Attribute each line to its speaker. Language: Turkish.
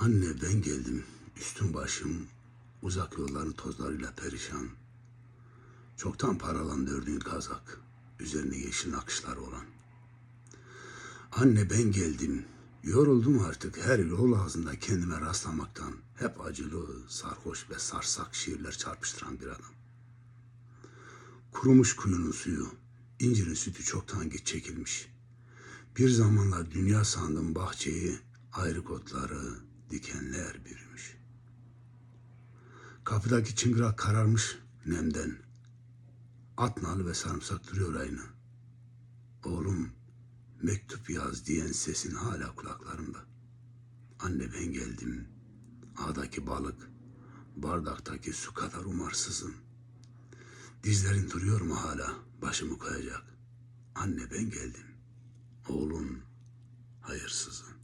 Speaker 1: Anne ben geldim. Üstüm başım uzak yolların tozlarıyla perişan. Çoktan paralandı ördüğün kazak. Üzerine yeşil nakışlar olan. Anne ben geldim. Yoruldum artık her yol ağzında kendime rastlamaktan. Hep acılı, sarhoş ve sarsak şiirler çarpıştıran bir adam. Kurumuş kuyunun suyu, incirin sütü çoktan geç çekilmiş. Bir zamanlar dünya sandım bahçeyi, ayrı kotları, dikenler bürümüş. Kapıdaki çıngırak kararmış nemden. At nalı ve sarımsak duruyor aynı. Oğlum mektup yaz diyen sesin hala kulaklarımda. Anne ben geldim. Ağdaki balık, bardaktaki su kadar umarsızım. Dizlerin duruyor mu hala başımı koyacak? Anne ben geldim. Oğlun hayırsızım.